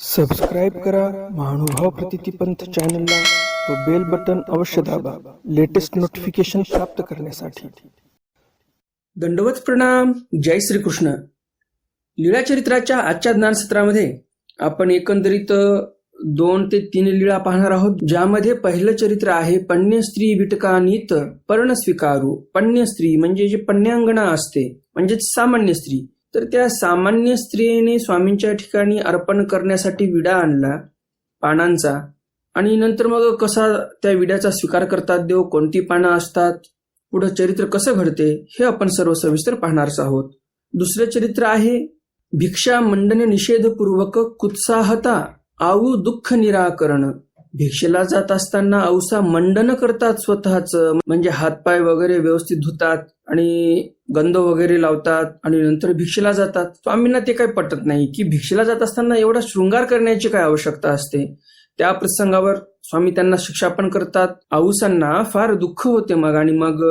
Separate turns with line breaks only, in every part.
Subscribe करा महानुभाव प्रतितीपंथ चॅनलला व बेल बटन अवश्य दाबा लेटेस्ट नोटिफिकेशन प्राप्त करण्यासाठी.
दंडवत प्रणाम जय श्रीकृष्ण. लीळा चरित्राच्या आजच्या ज्ञानसत्रामध्ये आपण एकंदरीत दोन ते तीन लीळा पाहणार आहोत ज्यामध्ये पहिलं चरित्र आहे पण्य स्त्री विटका नीत पर्ण स्वीकारू पण्य स्त्री म्हणजे जे पण्यांगणा असते म्हणजेच सामान्य स्त्री. तर त्या सामान्य स्त्रीने स्वामींच्या ठिकाणी अर्पण करण्यासाठी विडा आणला पानांचा. आणि नंतर मग कसा त्या विड्याचा स्वीकार करतात देव कोणती पानं असतात पुढं चरित्र कसं घडते हे आपण सर्व सविस्तर पाहणारच आहोत. दुसरे चरित्र आहे भिक्षा मंडन निषेधपूर्वक कुत्साहता आऊ दुःख निराकरण. भिक्षेला जात असताना औसा मंडन करतात स्वतःच. म्हणजे हातपाय वगैरे व्यवस्थित धुतात आणि गंध वगैरे लावतात आणि नंतर भिक्षेला जातात. स्वामींना ते काही पटत नाही की भिक्षेला जात असताना एवढा शृंगार करण्याची काय आवश्यकता असते? त्या प्रसंगावर स्वामी त्यांना शिक्षा पण करतात. औसांना फार दुःख होते मग आणि मग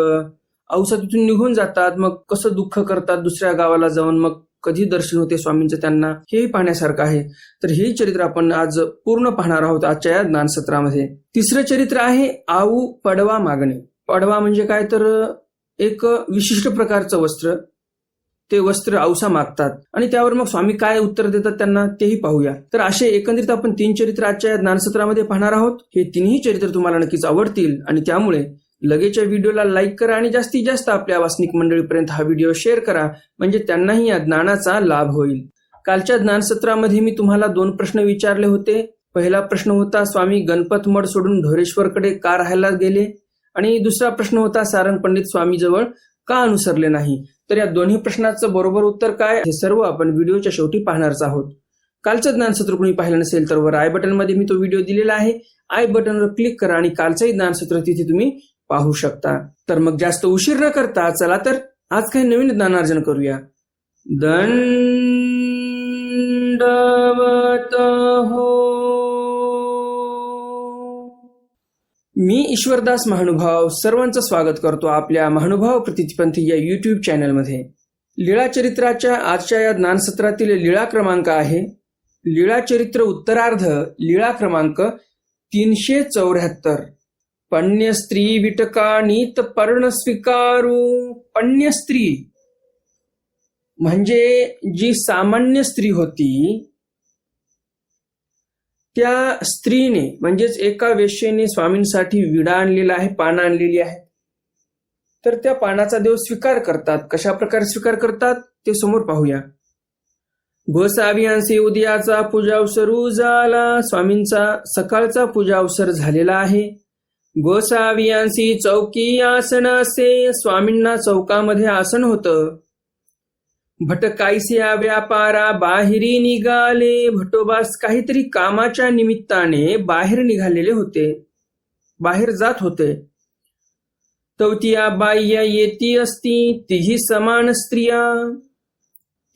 औसा तिथून निघून जातात. मग कसं दुःख करतात दुसऱ्या गावाला जाऊन? मग कधी दर्शन होते स्वामींचं त्यांना हेही पाहण्यासारखं आहे. तर हे चरित्र आपण आज पूर्ण पाहणार आहोत आजच्या या ज्ञानसत्रामध्ये तिसरं चरित्र आहे आऊ पडवा मागणे. पडवा म्हणजे काय? तर एक विशिष्ट प्रकारचं वस्त्र. ते वस्त्र औसा मागतात. आणि त्यावर मग स्वामी काय उत्तर देतात त्यांना तेही पाहूया. तर असे एकंदरीत आपण तीन चरित्र आजच्या या ज्ञानसत्रामध्ये पाहणार आहोत. हे तिन्ही चरित्र तुम्हाला नक्कीच आवडतील. आणि त्यामुळे लगेच व्हिडिओला लाईक करा आणि जास्तीत जास्त आपल्या वासनिक मंडळीपर्यंत हा व्हिडिओ शेअर करा म्हणजे त्यांनाही या ज्ञानाचा लाभ होईल. कालच्या ज्ञानसत्रामध्ये मी तुम्हाला दोन प्रश्न विचारले होते. पहिला प्रश्न होता स्वामी गणपत मठ सोडून ढोरेश्वरकडे का राहायला गेले? आणि दुसरा प्रश्न होता सारंग पंडित स्वामी जवळ का अनुसरले नाही? तर या दोन्ही प्रश्नाचं बरोबर उत्तर काय? हे सर्व आपण व्हिडिओच्या शेवटी पाहणारच आहोत. कालचं ज्ञानसत्र कोणी पाहिलं नसेल तर वर आय बटनमध्ये मी तो व्हिडिओ दिलेला आहे. आय बटनवर क्लिक करा आणि कालचंही ज्ञानसत्र तिथे तुम्ही पाहू शकता. तर मग जास्त उशीर न करता चला तर आज काही नवीन ज्ञानार्जन करूया. दंडवत हो. मी ईश्वरदास महानुभाव सर्वांचं स्वागत करतो आपल्या महानुभाव प्रतिपंथी या युट्यूब चॅनलमध्ये लीळा चरित्राच्या आजच्या या ज्ञानसत्रातील लीळा क्रमांक आहे. लीळा चरित्र उत्तरार्ध लीळा क्रमांक तीनशे चौऱ्याहत्तर. पण्य स्त्री विटका नीत पर्ण स्वीकारू पण्य स्त्री म्हणजे जी सामान्य स्त्री होती त्या स्त्रीने म्हणजेच एका वेश्येने स्वामींसाठी विडा आणलेला आहे पानं आणलेली आहे तर त्या पानाचा देव स्वीकार करतात कशा प्रकारे स्वीकार करतात ते समोर पाहूया गोसावियांचे उदयाचा पूजा अवसर झाला स्वामींचा सकाळचा पूजा अवसर झालेला आहे गोसावियांशी चौकी आसन असे स्वामींना चौकामध्ये आसन होतं. भटकाईसिया व्यापारा बाहेरी निघाले भटोबास काहीतरी कामाच्या निमित्ताने बाहेर निघालेले होते. बाहेर जात होते. तवतिया बाय्या येती असती तिघी समान स्त्रिया.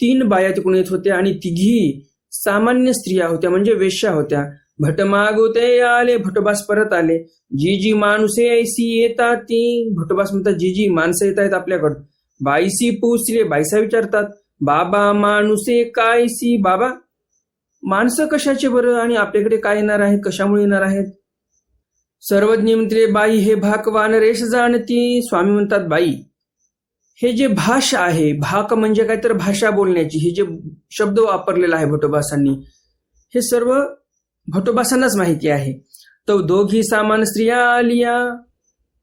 तीन बाया तिकडून येत होत्या आणि तिघी सामान्य स्त्रिया होत्या म्हणजे वेश्या होत्या. भट मागोते आले भटोबास परत आले. जी जी माणसे ऐसी येतात ती भटोबास म्हणतात जी जी माणसं येत आहेत आपल्याकडं बाईसी पोचले बाईसा विचारतात बाबा माणुसे कायसी? बाबा माणसं कशाचे बरं? आणि आपल्याकडे काय येणार आहे? कशामुळे येणार आहेत? सर्वज्ञ म्हणते बाई हे भाकवान रेष जाणती. स्वामी म्हणतात बाई हे जे भाष आहे भाक म्हणजे काय तर भाषा बोलण्याची हे जे शब्द वापरलेला आहे भटोबासांनी हे सर्व भटोबासांनाच माहिती आहे. तो दोघी सामान स्त्रिया आलिया.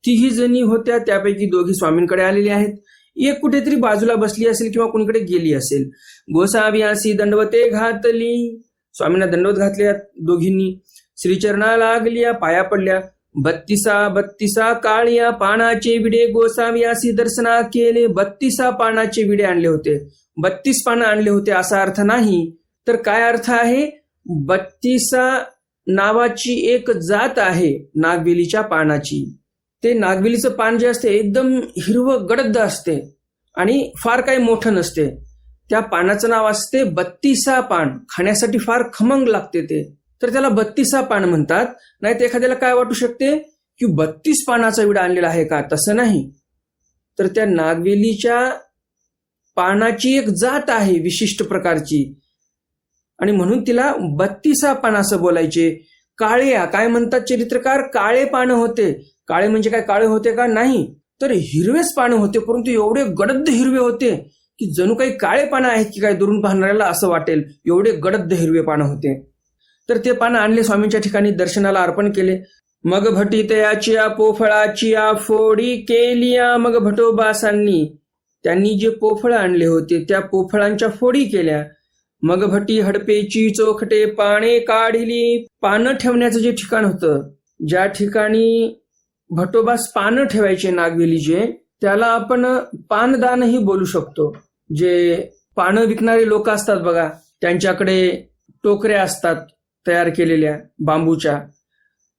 तिही जणी होत्या त्यापैकी दोघी स्वामींकडे आलेली आहेत. एक कुठेतरी बाजूला बसली असेल किंवा कुणीकडे गेली असेल. गोसावियासी दंडवते घातली. स्वामींना दंडवत घातल्या दोघींनी. श्रीचरणा लागल्या पाया पडल्या. बत्तीसा बत्तीसा काळिया पानाचे विडे. गोसावियासी दर्शना केले. बत्तीसा पानाचे विडे आणले होते. बत्तीस पानं आणले होते असा अर्थ नाही. तर काय अर्थ आहे? बत्तीसा नावाची एक जात आहे नागवेलीच्या पानाची. ते नागवेलीचं पान जे असते एकदम हिरवं गडद असते आणि फार काही मोठं नसते. त्या पानाचं नाव असते बत्तीसा पान. खाण्यासाठी फार खमंग लागते ते. तर त्याला बत्तीसा पान म्हणतात. नाही तर एखाद्याला काय वाटू शकते की बत्तीस पानाचा विडा आणलेला आहे का? तसं नाही. तर त्या नागवेलीच्या पानाची एक जात आहे विशिष्ट प्रकारची. आणि म्हणून तिला बत्तीसा पान असं बोलायचे. काळ्या काय म्हणतात चरित्रकार? काळे पानं होते. काळे म्हणजे काय? काळे होते का? नाही. तर हिरवेच पानं होते परंतु एवढे गडद हिरवे होते की जणू काही काळे पानं आहेत की काय दुरून पाहणाऱ्याला असं वाटेल. एवढे गडद हिरवे पानं होते. तर ते पानं आणले स्वामींच्या ठिकाणी दर्शनाला अर्पण केले. मग भटी तयाचिया पोफळाचिया फोडी केलिया मग भटोबासांनी. त्यांनी जे पोफळ आणले होते त्या पोफळांच्या फोडी केल्या. मग भटी हडपेची चोखटे पाने काढिली. पानं ठेवण्याचं जे ठिकाण होतं ज्या ठिकाणी भटोबास पानं ठेवायचे नागवेलीचे त्याला आपण पानदानही बोलू शकतो. जे पानं विकणारे लोक असतात बघा त्यांच्याकडे टोकऱ्या असतात तयार केलेल्या बांबूच्या.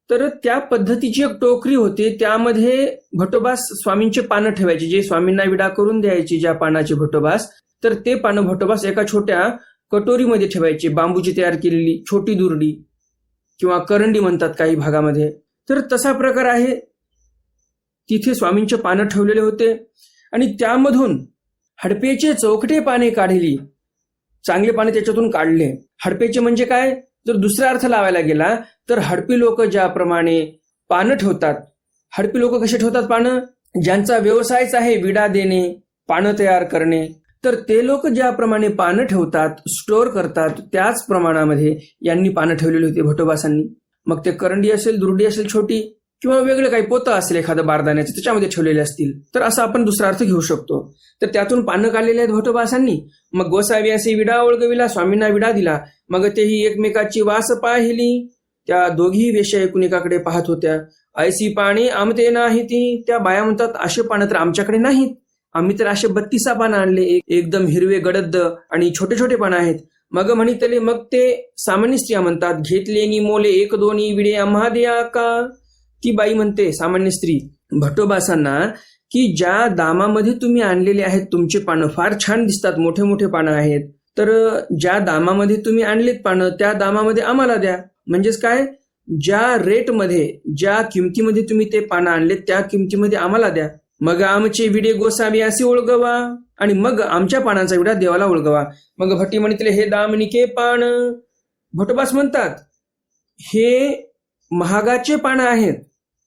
तर त्या पद्धतीची एक टोकरी होती त्यामध्ये भटोबास स्वामींचे पानं ठेवायचे. जे स्वामींना विडा करून द्यायचे ज्या पानाचे भटोबास तर ते पानं भटोबास एका छोट्या कटोरीमध्ये ठेवायचे बांबूची तयार केलेली छोटी दुरडी किंवा करंडी म्हणतात काही भागामध्ये. तर तसा प्रकार आहे. तिथे स्वामींचे पानं ठेवलेले होते आणि त्यामधून हडपेचे चौकटे पाने काढली. चांगले पाने त्याच्यातून काढले. हडपेचे म्हणजे काय? जर दुसरा अर्थ लावायला गेला तर हडपी लोक ज्याप्रमाणे पानं ठेवतात हडपी लोक कसे ठेवतात पानं? ज्यांचा व्यवसायच आहे विडा देणे पानं तयार करणे तर ते लोक ज्याप्रमाणे पानं ठेवतात स्टोअर करतात त्याच प्रमाणामध्ये यांनी पानं ठेवलेली होती भटोबासांनी. मग ते करंडी असेल दुर्डी असेल छोटी किंवा वेगळं काही पोतं असेल एखादं बारदाण्याचं त्याच्यामध्ये ठेवलेले असतील तर असं आपण दुसरा अर्थ घेऊ शकतो. तर त्यातून पानं काढलेले आहेत भटोबासांनी. मग गोसावी असे विडा ओळगविला स्वामींना विडा दिला. मग तेही एकमेकाची वास पाहिली. त्या दोघी वेश्या एकूण पाहत होत्या. ऐसी पाणी आमते नाही ती. त्या बाया म्हणतात असे पानं तर आमच्याकडे नाहीत. आम्ही तर असे बत्तीसा पानं आणले एक- एकदम हिरवे गडद आणि छोटे छोटे पानं आहेत. मग म्हणितले मग ते सामान्य स्त्रिया म्हणतात घेतले नि मोले एक दोन्ही विडे आम्हा द्या का? ती बाई म्हणते सामान्य स्त्री भटोबासांना की ज्या दामामध्ये तुम्ही आणलेले आहेत तुमचे पानं फार छान दिसतात मोठे मोठे पानं आहेत. तर ज्या दामामध्ये तुम्ही आणलेत पानं त्या दामामध्ये आम्हाला द्या. म्हणजेच काय? ज्या रेटमध्ये ज्या किमतीमध्ये तुम्ही ते पानं आणलेत त्या किमतीमध्ये आम्हाला द्या. मग आमचे विडे गोसावी असे ओळगवा आणि मग आमच्या पानांचा विडा देवाला ओळगवा. मग भट्टी म्हणितले हे दामनिके पान? भटोबास म्हणतात हे महागाचे पानं आहेत.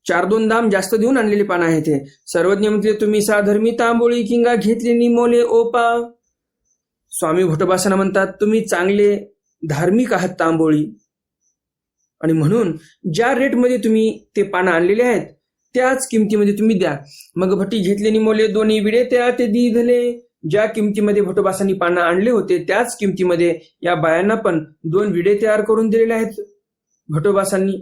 चार दोन दाम जास्त देऊन आणलेली पानं आहेत हे. सर्वज्ञ म्हणते तुम्ही साधर्मी तांबोळी किंगा घेतली निमोले ओपा. स्वामी भटोबासांना म्हणतात तुम्ही चांगले धार्मिक आहात तांबोळी. आणि म्हणून ज्या रेटमध्ये तुम्ही ते पानं आणलेले आहेत त्याच किमतीमध्ये तुम्ही द्या. मग भट्टी घेतले निमोले दोन्ही विडे त्या ते दिधले ज्या किमतीमध्ये भटोबासांनी पानं आणले होते त्याच किमतीमध्ये या बायांना पण दोन विडे तयार करून दिलेले आहेत. भटोबासांनी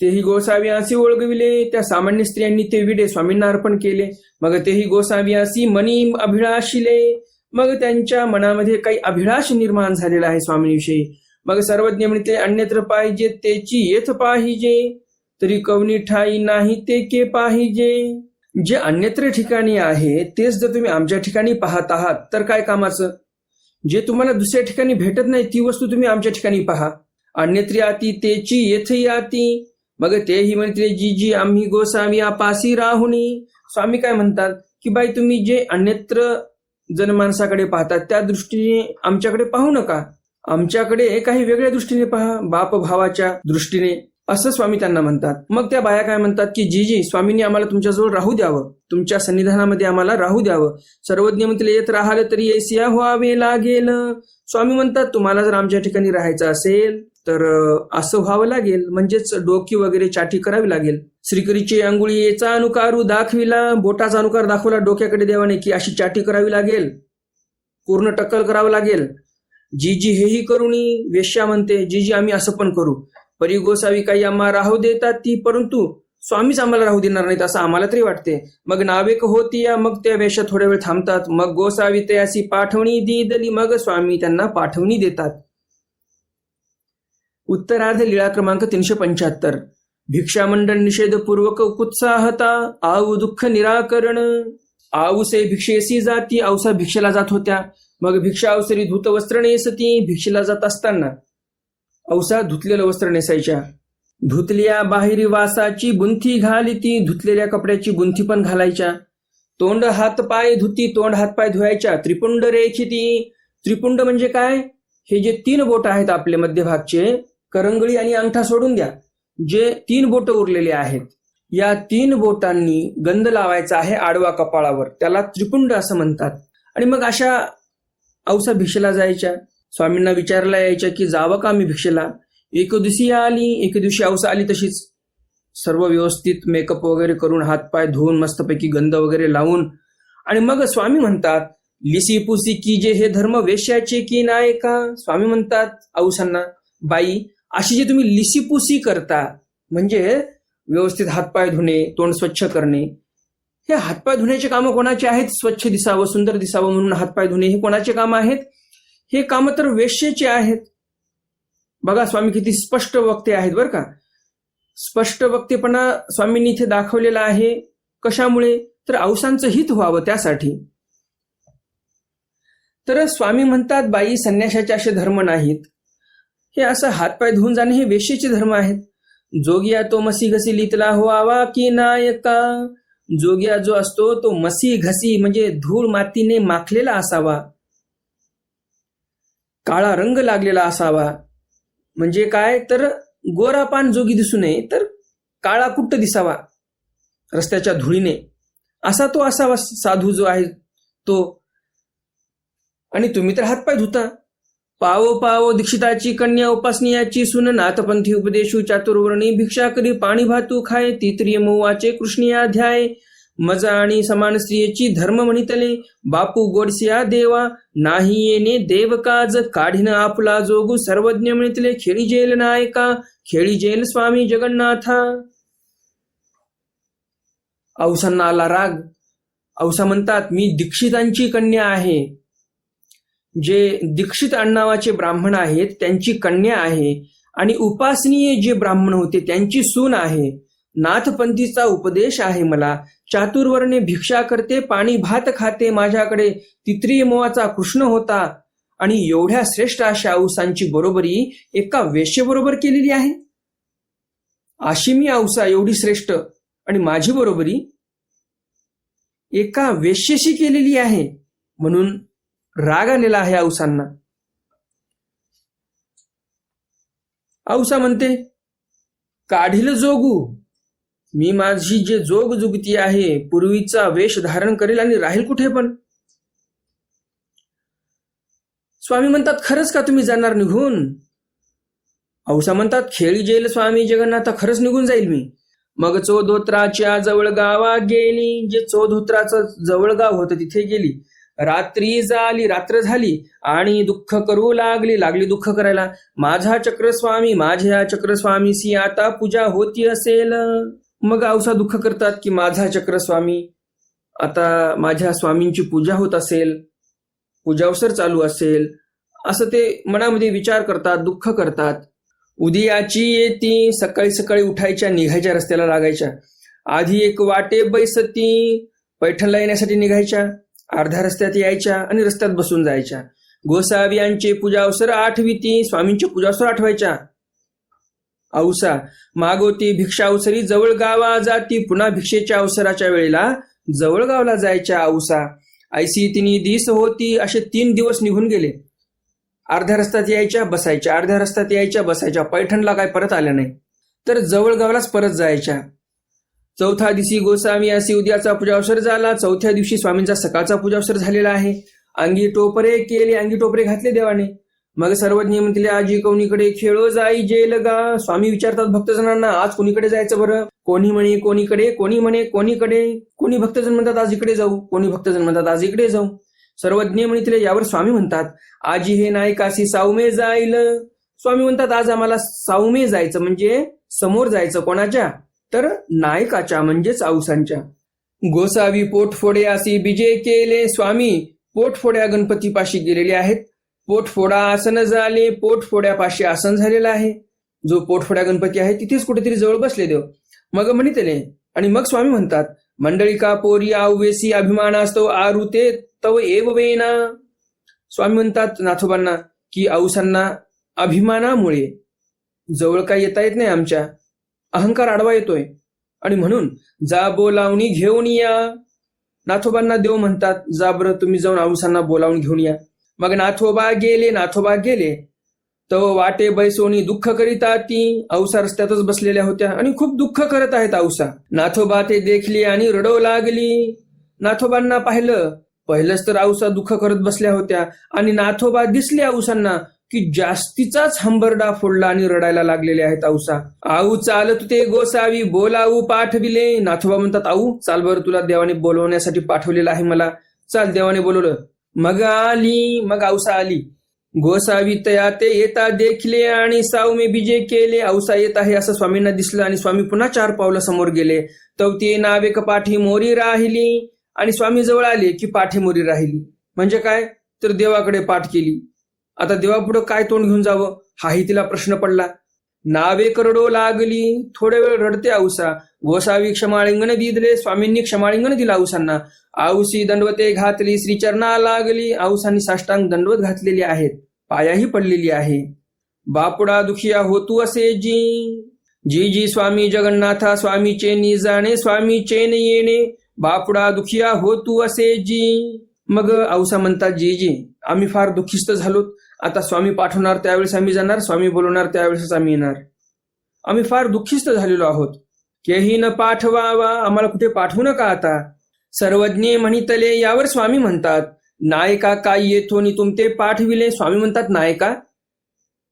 तेही गोसाव्यासी ओळगविले त्या सामान्य स्त्रियांनी ते विडे स्वामींना अर्पण केले. मग तेही गोसावियासी मनी अभिलाषिले. मग त्यांच्या मनामध्ये काही अभिलाष निर्माण झालेला आहे स्वामींविषयी. मग सर्वज्ञ म्हणते अन्यत्र पाहिजे त्याची येथ पाहिजे. तरी कवनी ठाई नाही ते के पाहिजे? जे अन्यत्र ठिकाणी आहे तेच जर तुम्ही आमच्या ठिकाणी पाहत आहात तर काय कामाचं? जे तुम्हाला दुसऱ्या ठिकाणी भेटत नाही ती वस्तू तुम्ही आमच्या ठिकाणी पहा. अन्यत्री आती तेची येथे आती मग तेही म्हणते जी जी आम्ही गोसावी आपासी राहुनी. स्वामी काय म्हणतात? की बाई तुम्ही जे अन्यत्र जनमानसाकडे पाहतात त्या दृष्टीने आमच्याकडे पाहू नका. आमच्याकडे काही वेगळ्या दृष्टीने पहा बाप भावाच्या दृष्टीने. असं स्वामी त्यांना म्हणतात. मग त्या बाया काय म्हणतात की जी जी स्वामींनी आम्हाला तुमच्याजवळ राहू द्यावं. तुमच्या सन्निधानामध्ये आम्हाला राहू द्यावं. सर्वज्ञ म्हटले येत राहिलं तरी एसिया व्हावे लागेल. स्वामी म्हणतात तुम्हाला जर आमच्या ठिकाणी राहायचं असेल तर असं व्हावं लागेल. म्हणजेच डोकी वगैरे चाटी करावी लागेल. श्रीकरीची अंगुळी याचा अनुकारू दाखविला बोटाचा अनुकार दाखवला डोक्याकडे देवाने की अशी चाटी करावी लागेल. पूर्ण टक्कल करावं लागेल. जी जी हेही करुणी वेश्या म्हणते जी जी आम्ही असं पण करू. परी गोसावी काही आम्हाला राहू देतात ती परंतु स्वामीच आम्हाला राहू देणार नाहीत असं आम्हाला तरी वाटते. मग नावेक होती या मग त्या वेश्या थोड्या वेळ थांबतात. मग गोसावी ते अशी पाठवणी दिली मग स्वामी त्यांना पाठवणी देतात. उत्तरार्ध लीळा क्रमांक तीनशे पंच्याहत्तर. भिक्षामंडळ निषेधपूर्वक उत्साहता आऊ दुःख निराकरण. आऊसे भिक्षेसी जाती औसा भिक्षेला जात होत्या. मग भिक्षा अवसरी धूत वस्त्र नेसती भिक्षेला जात असताना औसा धुतलेलं वस्त्र नेसायच्या. धुतल्या बाहेरी वासाची गुंथी घालिती धुतलेल्या कपड्याची गुंथी पण घालायच्या. तोंड हात पाय धुती तोंड हात पाय धुवायच्या. त्रिपुंड रेखिती त्रिपुंड म्हणजे काय? हे जे तीन बोट आहेत आपले मध्यभागचे करंगळी आणि अंगठा सोडून द्या. जे तीन बोट उरलेले आहेत या तीन बोटांनी गंध लावायचा आहे आडवा कपाळावर. त्याला त्रिपुंड असं म्हणतात. आणि मग अशा औसा भिशेला जायच्या. स्वामींना विचारला यायच्या की जावं का मी भिक्षेला? एक दिवशी आली एक दिवशी औसा आली तशीच. सर्व व्यवस्थित मेकअप वगैरे करून हातपाय धुवून मस्तपैकी गंध वगैरे लावून. आणि मग स्वामी म्हणतात लिसी पुसी की जे हे धर्म वेश्याचे की नाही का? स्वामी म्हणतात औसांना बाई अशी जे तुम्ही लिसीपुसी करता म्हणजे व्यवस्थित हातपाय धुणे तोंड स्वच्छ करणे हे हातपाय धुण्याचे कामं कोणाचे आहेत? स्वच्छ दिसावं सुंदर दिसावं म्हणून हातपाय धुणे हे कोणाचे काम आहेत? हे काम तर वेश्येचे आहेत. बघा स्वामी किती स्पष्ट वक्ते आहेत बरं का. स्पष्ट वक्तेपणा स्वामींनी इथे दाखवलेला आहे. कशामुळे? तर औसांचं हित व्हावं त्यासाठी. तर स्वामी म्हणतात बाई संन्याशाचे असे धर्म नाहीत. हे असं हातपाय धुवून जाणे हे वेश्येचे धर्म आहेत. जोगिया तो मसी घसी लितला हो आवा की नायका. जोगिया जो असतो तो मसी घसी म्हणजे धूळ मातीने माखलेला असावा. काळा रंग लागलेला असावा. म्हणजे काय? तर गोरा पान जोगी दिसू नये तर काळा कुट्ट दिसावा रस्त्याच्या धुळीने. असा तो असावा साधू जो आहे तो. आणि तुम्ही तर हातपाय धुता. पावो पावो दीक्षिताची कन्या उपासनीयाची सुन नाथपंथी उपदेशू चातुर्वर्णी भिक्षा करी पाणी भातू खाय तित्रिय मोवाचे कृष्णीयाध्याय मजा आणि समान स्त्रियेची धर्म म्हणितले बापू गोडसिया देवा नाही येणे देवकाज काढीन आपला जोगू सर्वज्ञ म्हणितले खेळी जेल नायका खेळी जेल स्वामी जगन्नाथा. औसांना आला राग. औसा म्हणतात मी दीक्षितांची कन्या आहे. जे दीक्षित अण्णावाचे ब्राह्मण आहेत त्यांची कन्या आहे. आणि उपासनीय जे ब्राह्मण होते त्यांची सून आहे. नाथपंथीचा उपदेश आहे मला. चातुर्वर्णे भिक्षा करते पाणी भात खाते माझ्याकडे. तित्री मोवाचा कृष्ण होता. आणि एवढ्या श्रेष्ठ अशा औसांची बरोबरी एका वेश्येबरोबर केलेली आहे? अशी मी औसा एवढी श्रेष्ठ आणि माझी बरोबरी एका वेश्येशी केलेली आहे. म्हणून राग आलेला आहे औसांना. औसा म्हणते काढील जोगू मी माझी जे जोग जुगती आहे पूर्वीचा वेश धारण करेल आणि राहील कुठे पण? स्वामी म्हणतात खरंच का तुम्ही जाणार निघून? औसा म्हणतात खेळी जेल स्वामी जगन्नाथ खरंच निघून जाईल मी. मग चोधोत्राच्या जवळ गावा गेली. जे चोधोत्राचं जवळ गाव होतं तिथे गेली. रात्री झाली रात्र झाली आणि दुःख करू लागली. लागली दुःख करायला. माझा चक्रस्वामी माझ्या चक्रस्वामीसी आता पूजा होती असेल. मग औसा दुःख करतात की माझा चक्रस्वामी आता माझ्या स्वामींची पूजा होत असेल पूजावसर चालू असेल असं ते मनामध्ये विचार करतात दुःख करतात. उदयाची येती सकाळी सकाळी उठायच्या निघायच्या रस्त्याला लागायच्या. आधी एक वाटे बैसती पैठणला येण्यासाठी निघायच्या अर्ध्या रस्त्यात यायच्या आणि रस्त्यात बसून जायच्या. गोसावियांचे पूजा अवसर आठविती स्वामींचे पूजा अवसर आठवायच्या. औसा. मागोती भिक्षा अवसरी जवळ गावा जाती पुन्हा भिक्षेच्या अवसराच्या वेळेला जवळ गावला जायच्या औसा. ऐसी तिनी दिस होती असे तीन दिवस निघून गेले. अर्ध्या रस्त्यात यायच्या बसायच्या. अर्ध्या रस्त्यात यायच्या बसायच्या. पैठणला काय परत आल्या नाही. तर जवळगावलाच परत जायच्या. चौथा दिवशी गोस्वामी असे उद्याचा पूजावसर झाला. चौथ्या दिवशी स्वामींचा सकाळचा पूजावसर झालेला आहे. अंगी टोपरे केले अंगी टोपरे घातले देवाने. मग सर्वज्ञ म्हणतील आजी कोणीकडे खेळो जाई जेल गा? स्वामी विचारतात भक्तजनांना आज कोणीकडे जायचं बरं? कोणी म्हणे कोणीकडे कोणी म्हणे कोणीकडे? कोणी भक्तजन म्हणतात आज इकडे जाऊ. कोणी भक्तजन म्हणतात आज इकडे जाऊ. सर्वज्ञ म्हणितले यावर स्वामी म्हणतात आजी हे नायकाशी सावमे जाईल? स्वामी म्हणतात आज आम्हाला सावमे जायचं म्हणजे समोर जायचं कोणाच्या? तर नायकाच्या म्हणजेच आऊसांच्या गोसावी पोटफोडे असे बिजे केले स्वामी पोटफोड्या गणपतीपाशी गेलेले आहेत. पोटफोडा आसन झाले पोटफोड्यापाशी आसन झालेलं आहे. जो पोटफोड्या गणपती आहे तिथेच कुठेतरी जवळ बसले देव. मग म्हणितले आणि मग स्वामी म्हणतात मंडळिका पोरी आवेसी अभिमान असतो आरुते तव एव वेना. स्वामी म्हणतात नाथोबांना की आऊसांना अभिमानामुळे जवळ काय येता येत नाही आमच्या? अहंकार आडवा येतोय. आणि म्हणून जा बोलावणी घेऊन या. नाथोबांना देव म्हणतात जा बरं तुम्ही जाऊन आऊसांना बोलावून घेऊन या. मग नाथोबा गेले नाथोबा गेले. तो वाटे बैसोनी दुःख करीता ती औसा रस्त्यातच बसलेल्या होत्या आणि खूप दुःख करत आहेत औसा. नाथोबा ते देखली आणि रडव लागली. नाथोबांना पाहिलं पहिलंच तर औसा दुःख करत बसल्या होत्या आणि नाथोबा दिसले औसांना की जास्तीचाच हंबरडा फोडला आणि रडायला लागलेले आहेत औसा. आऊ चालत ते गोसावी बोलाऊ पाठविले नाथोबा म्हणतात आऊ चाल बरं तुला देवाने बोलवण्यासाठी पाठवलेलं आहे मला. चाल देवाने बोलवलं. मग आली मग औसा आली गोसावी तया ते येता देखले आणि सावमे बिजे केले. औसा येत आहे असं स्वामींना दिसलं आणि स्वामी पुन्हा चार पावलं समोर गेले. तवती नावे नावेक पाठी मोरी राहिली आणि स्वामी जवळ आले की पाठी मोरी राहिली. म्हणजे काय? तर देवाकडे पाठ केली. आता देवापुढं काय तोंड घेऊन जावं? हाही तिला प्रश्न पडला. नावे करडो लागली. थोडे वेळ रडते आऊसा. गोसावी क्षमाळिंगण दिले स्वामींनी क्षमाळिंगण दिला औसांना आऊसी दंडवते घातली श्रीचरणा लागली. आऊसांनी साष्टांग दंडवत घातलेली आहेत. पायाही पडलेली आहे. बापुडा दुखिया होतू असे जी. जी जी स्वामी जगन्नाथा स्वामीचे नि जाणे स्वामीचे न येणे बापुडा दुखिया होतू असे जी. मग आऊसा म्हणतात जी जी आम्ही फार दुःखिस्त झालोत. आता स्वामी पाठवणार त्यावेळेस आम्ही जाणार स्वामी बोलवणार त्यावेळेस आम्ही येणार. आम्ही फार दुःखिस्त झालेलो आहोत. केही न पाठवावा आम्हाला कुठे पाठवू नका आता. सर्वज्ञे म्हणितले यावर स्वामी म्हणतात नायका काय येथून तुमते पाठविले? स्वामी म्हणतात नायका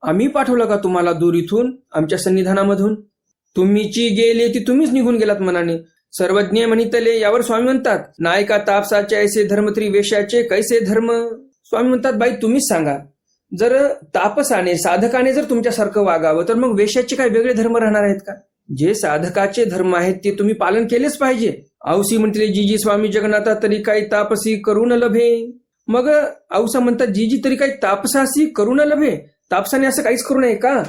आम्ही पाठवलं का तुम्हाला दूर इथून आमच्या सन्निधानामधून? तुम्हीची गेले ती तुम्हीच निघून गेलात मनाने. सर्वज्ञ म्हणितले यावर स्वामी म्हणतात नायका तापसाचे ऐसे धर्मत्री वेशाचे कैसे धर्म? स्वामी म्हणतात बाई तुम्हीच सांगा. जर तापसाने साधकाने जर तुमच्यासारखं वागावं तर मग वेशाचे काय वेगळे धर्म राहणार आहेत का? जे साधकाचे धर्म आहेत ते तुम्ही पालन केलेच पाहिजे. औसी म्हणते जीजी स्वामी जगन्नाथा तरी काही तापसी करून लभे. मग औसा म्हणतात जीजी तरी काही तापसासी करून लभे. तापसाने असं काहीच करू नये का?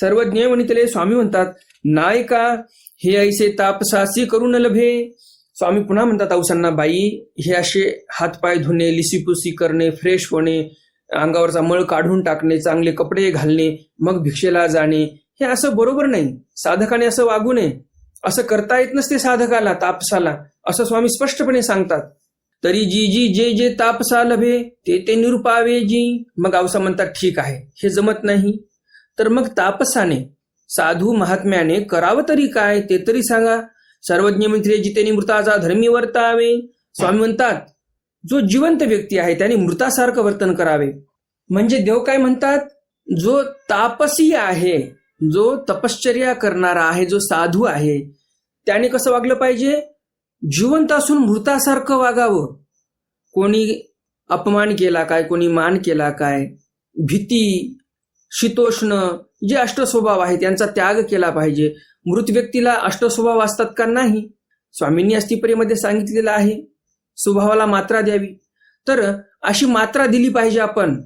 सर्वज्ञ म्हणितले स्वामी म्हणतात नाय का? हे ऐसे तापसासी करून लभे. स्वामी पुन्हा म्हणतात औसांना बाई हे असे हातपाय धुणे लिसीपुसी करणे फ्रेश होणे अंगावरचा मळ काढून टाकणे चांगले कपडे घालणे मग भिक्षेला जाणे हे असं बरोबर नाही. साधकाने असं वागू नये. असं करता येत नसते साधकाला तापसाला असं स्वामी स्पष्टपणे सांगतात. तरी जी जी जे जे तापसा लभे ते ते निरुपावे जी. मग औसा म्हणतात ठीक आहे हे जमत नाही. तर मग तापसाने साधू महात्म्याने करावं तरी काय ते तरी सांगा. सर्वज्ञ मंत्री जितेने मृताचा धर्मी वर्तावे. स्वामी म्हणतात जो जिवंत व्यक्ती आहे त्याने मृतासारखं वर्तन करावे. म्हणजे देव काय म्हणतात? जो तापसी आहे जो तपश्चर्या करणारा आहे जो साधू आहे त्याने कसं वागलं पाहिजे? जिवंत असून मृतासारखं वागावं. कोणी अपमान केला काय कोणी मान केला काय भीती शीतोष्ण जे अष्टस्वभाव आहेत त्यांचा त्याग केला पाहिजे. मृत व्यक्तीला अष्टस्वभाव असतात का नाही? स्वामींनी अस्थिपरीमध्ये सांगितलेलं आहे. स्वभावाला मात्रा द्यावी. तर अशी मात्रा दिली पाहिजे आपण.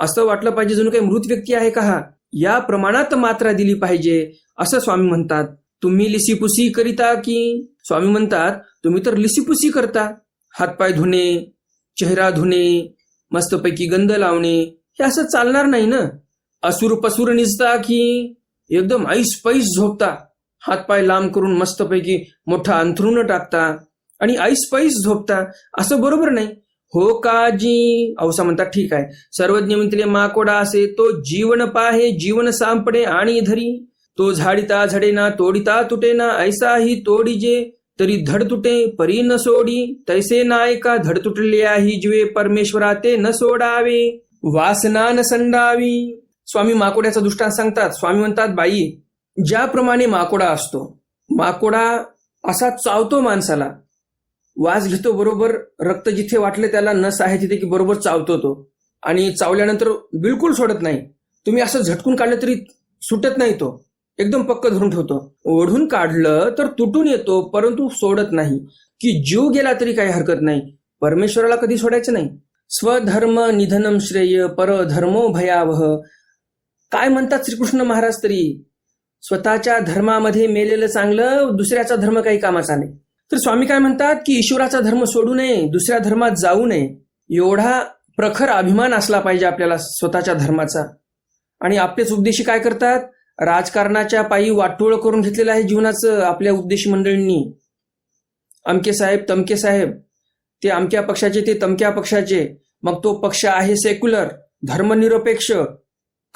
असं वाटलं पाहिजे जणू काही मृत व्यक्ती आहे का हा? या प्रमाणात मात्रा दिली पाहिजे असं स्वामी म्हणतात. तुम्ही लिसीपुसी करिता की स्वामी म्हणतात तुम्ही तर लिसीपुसी करता. हातपाय धुणे चेहरा धुणे मस्तपैकी गंध लावणे हे असं चालणार नाही ना? असुर पसुर निजता की एकदम ऐस पैस झोपता. हातपाय लांब करून मस्तपैकी मोठा अंथरुण टाकता. आणि ऐस पैस झोपता असं बरोबर नाही. हो का जी? औसा म्हणतात ठीक आहे. सर्वज्ञ म्हणतले माकोडा असे तो जीवन पाहे जीवन सांपडे आणि धरी. तो झाडिता झडेना तोडिता तुटेना ऐसाही तोडीजे तरी धड तुटे परी न सोडी. तैसे नायका धड तुटले जीवे परमेश्वरा ते न सोडावे. वासना न संडावी. स्वामी माकोड्याचा दृष्टांत सांगतात. स्वामी म्हणतात बाई ज्याप्रमाणे माकोडा असतो माकोडा असा चावतो माणसाला. वास घेतो बरोबर रक्त जिथे वाटले त्याला नस आहे तिथे की बरोबर चावतो तो. आणि चावल्यानंतर बिलकुल सोडत नाही. तुम्ही असं झटकून काढलं तरी सुटत नाही तो. एकदम पक्क धरून ठेवतो. ओढून काढलं तर तुटून येतो परंतु सोडत नाही. की जीव गेला तरी काही हरकत नाही. परमेश्वराला कधी सोडायचं नाही. स्वधर्म निधनम श्रेय परधर्मो भयावह. काय म्हणतात श्रीकृष्ण महाराज तरी? स्वतःच्या धर्मामध्ये मेलेलं चांगलं दुसऱ्याचा धर्म काही कामाचा नाही. तर स्वामी काय म्हणतात की ईश्वराचा धर्म सोडू नये दुसऱ्या धर्मात जाऊ नये एवढा प्रखर अभिमान असला पाहिजे आपल्याला स्वतःच्या धर्माचा. आणि आपलेच उपदेशी काय करतात? राजकारणाच्या पायी वाटोळ करून घेतलेलं आहे जीवनाचं आपल्या उपदेशी मंडळींनी. अमके साहेब तमके साहेब ते अमक्या पक्षाचे ते तमक्या पक्षाचे. मग तो पक्ष आहे सेक्युलर धर्मनिरपेक्ष.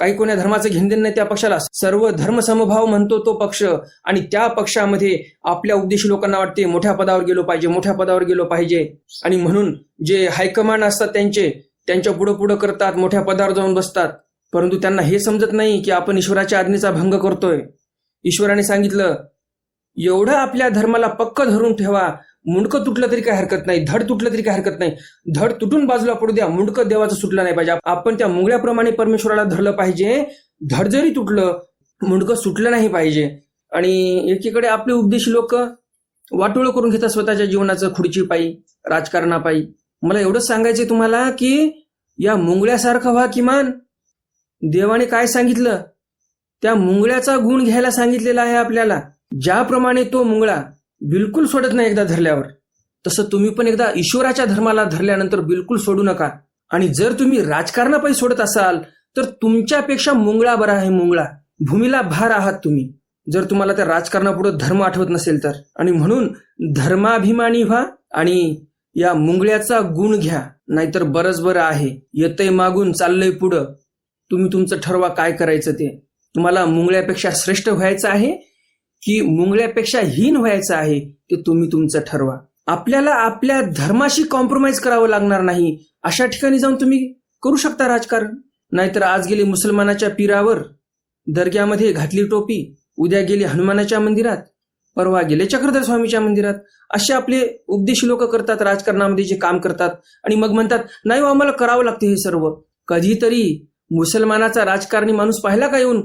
काही कोण्या धर्माचं घेणदेण नाही त्या पक्षाला. सर्व धर्म समभाव म्हणतो तो पक्ष. आणि त्या पक्षामध्ये आपल्या उद्देश लोकांना वाटते मोठ्या पदावर गेलो पाहिजे मोठ्या पदावर गेलो पाहिजे. आणि म्हणून जे हायकमांड असतात त्यांचे त्यांच्या पुढं पुढं करतात मोठ्या पदावर जाऊन बसतात. परंतु त्यांना हे समजत नाही की आपण ईश्वराच्या आज्ञेचा भंग करतोय. ईश्वराने सांगितलं एवढं आपल्या धर्माला पक्क धरून ठेवा. मुंडकं तुटलं तरी काही हरकत नाही धड तुटलं तरी काही हरकत नाही. धड तुटून बाजूला पडू द्या मुंडकं देवाचं सुटलं नाही पाहिजे. आपण त्या मुंगळ्याप्रमाणे परमेश्वराला धरलं पाहिजे धड जरी तुटलं मुंडकं सुटलं नाही पाहिजे. आणि एकीकडे आपले उपदेशी लोक वाटोळ करून घेतात स्वतःच्या जीवनाचं खुर्ची पायी राजकारणापायी मला एवढंच सांगायचंय तुम्हाला की या मुंगळ्यासारखं व्हा किमान. देवाने काय सांगितलं? त्या मुंगळ्याचा गुण घ्यायला सांगितलेला आहे आपल्याला. ज्याप्रमाणे तो मुंगळा बिलकुल सोडत नाही एकदा धरल्यावर. तसं तुम्ही पण एकदा ईश्वराच्या धर्माला धरल्यानंतर बिलकुल सोडू नका. आणि जर तुम्ही राजकारणापायी सोडत असाल तर तुमच्यापेक्षा मुंगळा बरा आहे मुंगळा. भूमीला भार आहात तुम्ही. जर तुम्हाला त्या राजकारणापुढे धर्म आठवत नसेल तर. आणि म्हणून धर्माभिमानी व्हा आणि या मुंगळ्याचा गुण घ्या. नाहीतर बरंच बरं आहे. येतय मागून चाललंय पुढं. तुम्ही तुमचं ठरवा काय करायचं ते. तुम्हाला मुंगळ्यापेक्षा श्रेष्ठ व्हायचं आहे की मुंगळ्यापेक्षा हीन व्हायचं आहे ते तुम्ही तुमचं ठरवा. आपल्याला आपल्या धर्माशी कॉम्प्रोमाइज करावं लागणार नाही. अशा ठिकाणी जाऊन तुम्ही करू शकता राजकारण. नाहीतर आज गेले मुसलमानाच्या पीरावर दर्ग्यामध्ये घातली टोपी उद्या गेली हनुमानाच्या मंदिरात परवा गेले चक्रधर स्वामीच्या मंदिरात. असे आपले उपदेशी लोक करतात राजकारणामध्ये जे काम करतात आणि मग म्हणतात नाही हो, आम्हाला करावं लागते हे सर्व. कधीतरी मुसलमानाचा राजकारणी माणूस पाहिला का येऊन?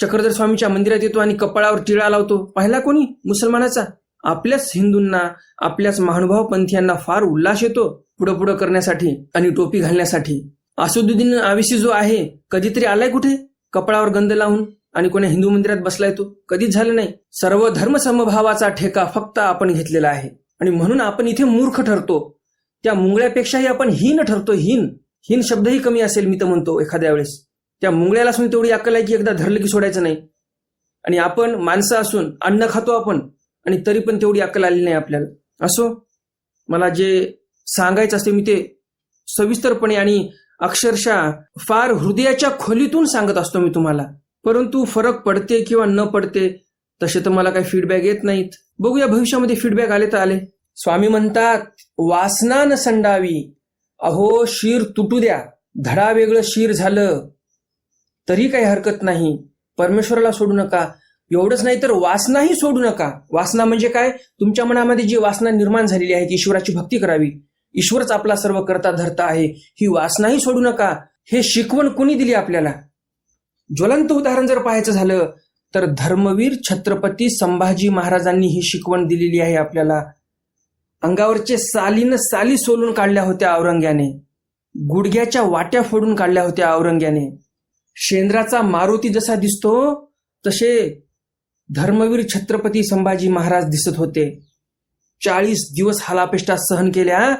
चक्रधर स्वामीच्या मंदिरात येतो आणि कपाळावर टिळा लावतो. पाहिला कोणी? मुसलमानाचा. आपल्याच हिंदूंना आपल्याच महानुभाव पंथीयांना फार उल्हास येतो पुढं पुढं करण्यासाठी आणि टोपी घालण्यासाठी. असुद्दीन आविसी जो आहे कधीतरी आलाय कुठे? कपाळावर गंध लावून आणि कोण्या हिंदू मंदिरात बसलाय तो? कधीच झालं नाही. सर्व धर्म समभावाचा ठेका फक्त आपण घेतलेला आहे. आणि म्हणून आपण इथे मूर्ख ठरतो. त्या मुंगळ्यापेक्षाही आपण हीन ठरतो. हीन. हीन शब्दही कमी असेल मी तर म्हणतो एखाद्या वेळेस. त्या मुंगळ्याला असून तेवढी अक्कल आहे की एकदा धरलं की सोडायचं नाही. आणि आपण माणसं असून अन्न खातो आपण आणि तरी पण तेवढी अक्कल आली नाही आपल्याला. असो मला जे सांगायचं असते मी ते सविस्तरपणे आणि अक्षरशः फार हृदयाच्या खोलीतून सांगत असतो मी तुम्हाला. परंतु फरक पडते किंवा न पडते तसे तर मला काही फीडबॅक येत नाहीत. बघूया भविष्यामध्ये फीडबॅक आले तर आले. स्वामी म्हणतात वासना न संडावी अहो शिर तुटू द्या. धडा वेगळं शिर झालं तरी काही हरकत नाही. परमेश्वराला सोडू नका. एवढंच नाही तर वासनाही सोडू नका. वासना म्हणजे काय? तुमच्या मनामध्ये जी वासना निर्माण झालेली आहे की ईश्वराची भक्ती करावी. ईश्वरच आपला सर्व करता धरता आहे. ही वासनाही सोडू नका. हे शिकवण कुणी दिली आपल्याला? ज्वलंत उदाहरण जर पाहायचं झालं तर धर्मवीर छत्रपती संभाजी महाराजांनी ही शिकवण दिलेली आहे आपल्याला. अंगावरचे सालीनं साली सोलून काढल्या होत्या औरंग्याने. गुडघ्याच्या वाट्या फोडून काढल्या होत्या औरंग्याने. शेंद्राचा मारुती जसा दिसतो तसे धर्मवीर छत्रपती संभाजी महाराज दिसत होते. चाळीस दिवस हालापेष्टा सहन केल्या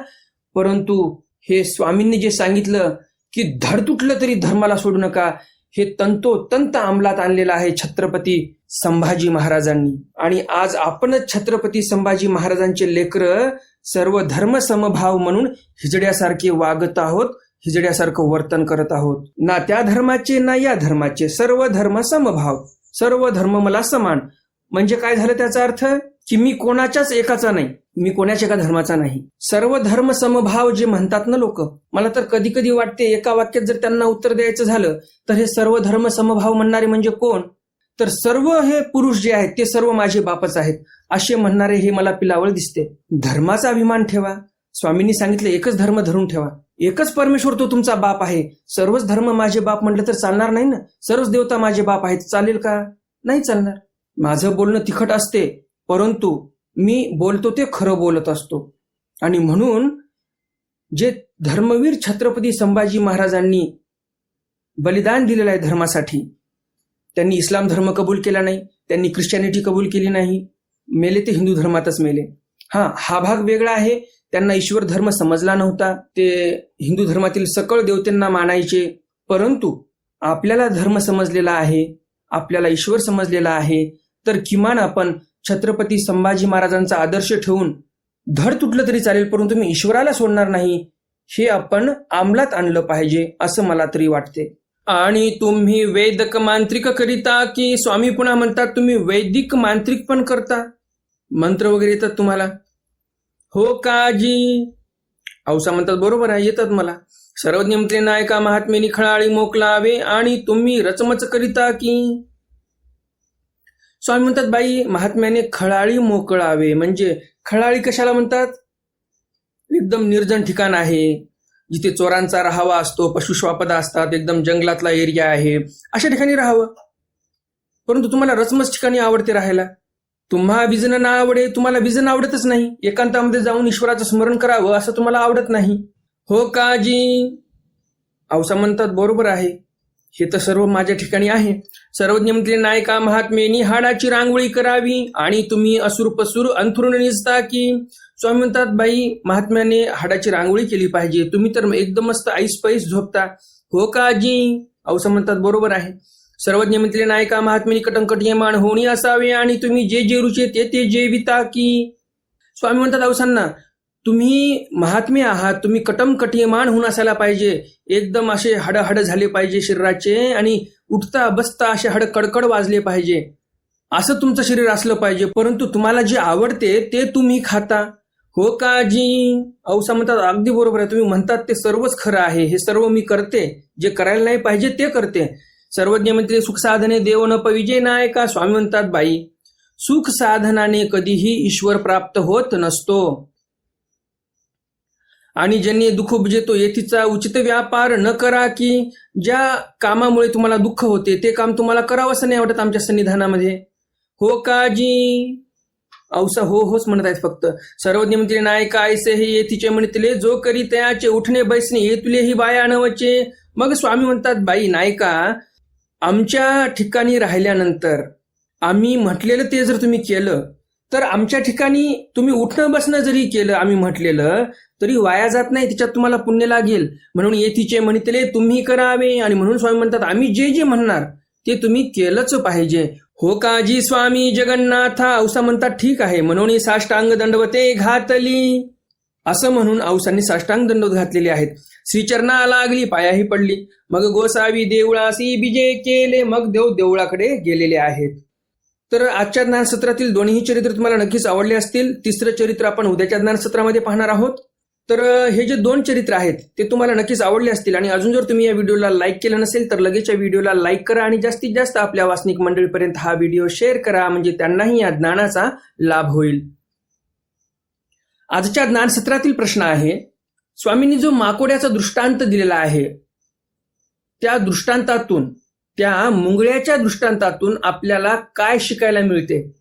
परंतु हे स्वामींनी जे सांगितलं की धड तुटलं तरी धर्माला सोडू नका हे तंतोतंत अंमलात आणलेलं आहे छत्रपती संभाजी महाराजांनी. आणि आज आपणच छत्रपती संभाजी महाराजांचे लेकर सर्व धर्म समभाव म्हणून हिजड्यासारखे वागत आहोत हिजड्यासारखं वर्तन करत आहोत. ना त्या धर्माचे ना या धर्माचे. सर्व धर्म समभाव. सर्व धर्म मला समान. म्हणजे काय झालं त्याचा अर्थ? की मी कोणाच्याच एकाचा नाही. मी कोणाच्या एका धर्माचा नाही. सर्व धर्म समभाव जे म्हणतात ना लोक मला तर कधी कधी वाटते एका वाक्यात जर त्यांना उत्तर द्यायचं झालं तर हे सर्व धर्म समभाव म्हणणारे म्हणजे कोण? तर सर्व हे पुरुष जे आहेत ते सर्व माझे बापच आहेत. असे म्हणणारे हे मला पिलावळ दिसते. धर्माचा अभिमान ठेवा. स्वामींनी सांगितलं एकच धर्म धरून ठेवा. एकच परमेश्वर तो तुमचा बाप आहे. सर्वच धर्म माझे बाप म्हटलं तर चालणार नाही ना? सर्वच देवता माझे बाप आहेत. चालेल का? नाही चालणार. माझं बोलणं तिखट असते परंतु मी बोलतो ते खरं बोलत असतो. आणि म्हणून जे धर्मवीर छत्रपती संभाजी महाराजांनी बलिदान दिलेलं आहे धर्मासाठी त्यांनी इस्लाम धर्म कबूल केला नाही त्यांनी ख्रिश्चॅनिटी कबूल केली नाही मेले ते हिंदू धर्मातच मेले. हा हा भाग वेगळा आहे त्यांना ईश्वर धर्म समजला नव्हता. ते हिंदू धर्मातील सकळ देवतेंना मानायचे. परंतु आपल्याला धर्म समजलेला आहे आपल्याला ईश्वर समजलेला आहे. तर किमान आपण छत्रपती संभाजी महाराजांचा आदर्श ठेवून धड तुटलं तरी चालेल परंतु मी ईश्वराला सोडणार नाही. हे आपण अंमलात आणलं पाहिजे असं मला तरी वाटते. आणि तुम्ही वेदक मांत्रिक करिता की स्वामी पुन्हा म्हणतात तुम्ही वैदिक मांत्रिक पण करता? मंत्र वगैरे येतात तुम्हाला? हो काजी. औसा म्हणतात बरोबर आहे येतात मला. सर्वज्ञ मंत्री नायका महात्मेनी खळाळी मोकलावे आणि तुम्ही रचमच करिता की? स्वामी म्हणतात बाई महात्म्याने खळाळी मोकळावे म्हणजे खळाळी कशाला म्हणतात? एकदम निर्जन ठिकाण आहे. जिथे चोरांचा राहावा असतो पशुश्वापदा असतात एकदम जंगलातला एरिया आहे. अशा ठिकाणी राहावं. परंतु तुम्हाला रचमच ठिकाणी आवडते राहायला. तुम्हा विजन ना आवडे तुम्हाला विजन आवडतच नाही. एकांतामध्ये जाऊन ईश्वराचं स्मरण करावं असं तुम्हाला आवडत नाही. हो काजी. औसा म्हणतात बरोबर आहे. हे तर सर्व माझ्या ठिकाणी आहे. सर्वज्ञ मंत्री नायका महात्मेनी हाडाची रांगोळी करावी आणि तुम्ही असुर पसूर अंथरुण निजता की. स्वामी म्हणतात बाई महात्म्याने हाडाची रांगोळी केली पाहिजे. तुम्ही तर एकदम मस्त ऐस पैस झोपता. हो काजी. औसा म्हणतात बरोबर आहे. सर्वज्ञ म्हटले नायका महात्मेनी कटंकट यमान होणी असावे आणि तुम्ही जे जे रुचे ते ते जेविता की. स्वामी म्हणतात अवसांना तुम्ही महात्मे आहात तुम्ही कटम कटियमान होऊन असायला पाहिजे. एकदम असे हडहड झाले पाहिजे शरीराचे आणि उठता बसता असे हड कडकड वाजले पाहिजे. असं तुमचं शरीर असलं पाहिजे परंतु तुम्हाला जे आवडते ते तुम्ही खाता. हो का जी औसा म्हणतात अगदी बरोबर आहे. तुम्ही म्हणतात ते सर्वच खरं आहे. हे सर्व मी करते. जे करायला नाही पाहिजे ते करते. सर्वज्ञ मंत्री सुख साधने देव न पविजय नायका स्वामी म्हणतात बाई सुख साधनाने कधीही ईश्वर प्राप्त होत नसतो. आणि ज्यांनी दुःख उपजेतो येथीचा उचित व्यापार न करा की ज्या कामामुळे तुम्हाला दुःख होते ते काम तुम्हाला करावं असं नाही वाटत आमच्या सन्निधानामध्ये. हो काजी औसा हो होच म्हणत आहेत फक्त. सर्वज्ञ म्हणजे नायका ऐसे हे येथीचे म्हणतले जो करी तयाचे उठणे बैसणे ये तुले ही बाया नवचे मग स्वामी म्हणतात बाई नायका आमच्या ठिकाणी राहिल्यानंतर आम्ही म्हटलेलं ते जर तुम्ही केलं तर आमच्या ठिकाणी तुम्ही उठणं बसणं जरी केलं आम्ही म्हटलेलं तरी वाया जात नाही तिच्यात तुम्हाला पुण्य लागेल. म्हणून येथीचे म्हणतले तुम्ही करावे. आणि म्हणून स्वामी म्हणतात आम्ही जे जे म्हणणार ते तुम्ही केलंच पाहिजे. हो काजी स्वामी जगन्नाथा? औसा म्हणतात ठीक आहे. म्हणून साष्टांग दंडवते घातली. असं म्हणून औसांनी साष्टांग दंडोत घातलेले आहेत. श्रीचरणा लागली पायाही पडली. मग गोसावी देवळासी बिजे केले मग देव देवळाकडे गेलेले आहेत. तर आजच्या ज्ञानसत्रातील दोन्ही चरित्र तुम्हाला नक्कीच आवडले असतील. तिसरं चरित्र आपण उद्याच्या ज्ञानसत्रामध्ये पाहणार आहोत. तर हे जे दोन चरित्र आहेत ते तुम्हाला नक्कीच आवडले असतील. आणि अजून जर तुम्ही या व्हिडिओला लाईक केलं नसेल तर लगेच या व्हिडिओला लाईक करा आणि जास्तीत जास्त आपल्या वासनिक मंडळीपर्यंत हा व्हिडिओ शेअर करा. म्हणजे त्यांनाही या ज्ञानाचा लाभ होईल. आजच्या ज्ञानसत्रातील प्रश्न आहे स्वामींनी जो माकोड्याचा दृष्टांत दिलेला आहे त्या दृष्टांतातून त्या मुंगळ्याच्या दृष्टांतातून आपल्याला काय शिकायला मिळते?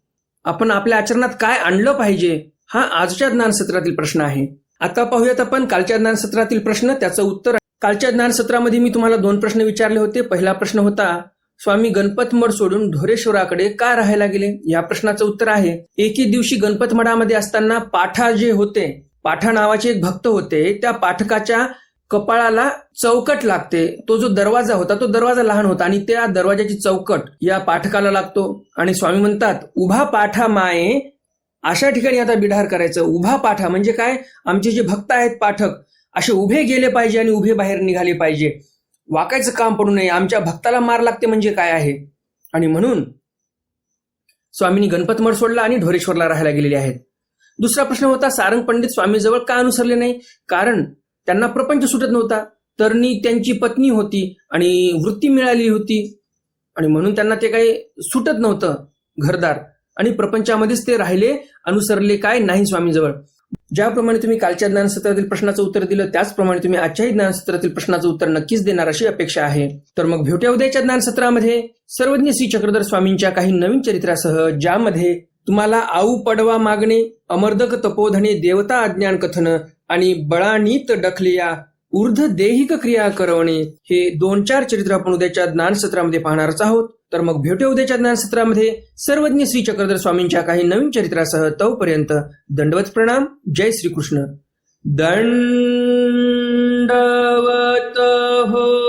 आपण आपल्या आचरणात काय आणलं पाहिजे? हा आजच्या ज्ञानसत्रातील प्रश्न आहे. आता पाहूयात आपण कालच्या ज्ञानसत्रातील प्रश्न त्याचं उत्तर कालच्या ज्ञानसत्रामध्ये मी तुम्हाला दोन प्रश्न विचारले होते. पहिला प्रश्न होता स्वामी गणपतमड सोडून ढोरेश्वराकडे का राहायला गेले? या प्रश्नाचं उत्तर आहे. एके दिवशी गणपतमडामध्ये असताना पाठा जे होते पाठा नावाचे एक भक्त होते त्या पाठकाच्या कपाळाला चौकट लागते. तो जो दरवाजा होता तो दरवाजा लहान होता आणि त्या दरवाजाची चौकट या पाठकाला लागतो. आणि स्वामी म्हणतात उभा पाठा माये. अशा ठिकाणी आता बिढार करायचं. उभा पाठा म्हणजे काय? आमचे जे भक्त आहेत पाठक असे उभे गेले पाहिजे आणि उभे बाहेर निघाले पाहिजे. वाकायचं काम पडू नये आमच्या भक्ताला मार लागते म्हणजे काय आहे? आणि म्हणून स्वामींनी गणपतमठ सोडला आणि ढोरेश्वरला राहायला गेलेले आहेत. दुसरा प्रश्न होता सारंग पंडित स्वामीजवळ का अनुसरले नाही? कारण त्यांना प्रपंच सुटत नव्हता. तरणी त्यांची पत्नी होती आणि वृत्ती मिळाली होती. आणि म्हणून त्यांना ते काही सुटत नव्हतं घरदार. आणि प्रपंचामध्येच ते राहिले अनुसरले काय? नाही स्वामीजवळ. ज्याप्रमाणे तुम्ही कालच्या ज्ञानसत्रातील प्रश्नाचं उत्तर दिलं त्याचप्रमाणे तुम्ही आजच्याही ज्ञानसत्रातील प्रश्नाचं उत्तर नक्कीच देणार अशी अपेक्षा आहे. तर मग भेटूया उद्याच्या ज्ञानसत्रामध्ये सर्वज्ञ श्री चक्रधर स्वामींच्या काही नवीन चरित्रासह ज्यामध्ये तुम्हाला आऊ पडवा मागणे अमर्दक तपोधने देवता अज्ञान कथन आणि बळानीत डखलिया ऊर्ध देहिक क्रिया करवणे हे दोन चार चरित्र आपण उद्याच्या ज्ञानसत्रामध्ये पाहणारच आहोत. तर मग भेटूया उद्याच्या ज्ञानसत्रामध्ये सर्वज्ञ श्री चक्रधर स्वामींच्या काही नवीन चरित्रासह तोपर्यंत दंडवत प्रणाम. जय श्रीकृष्ण. दंडवत हो.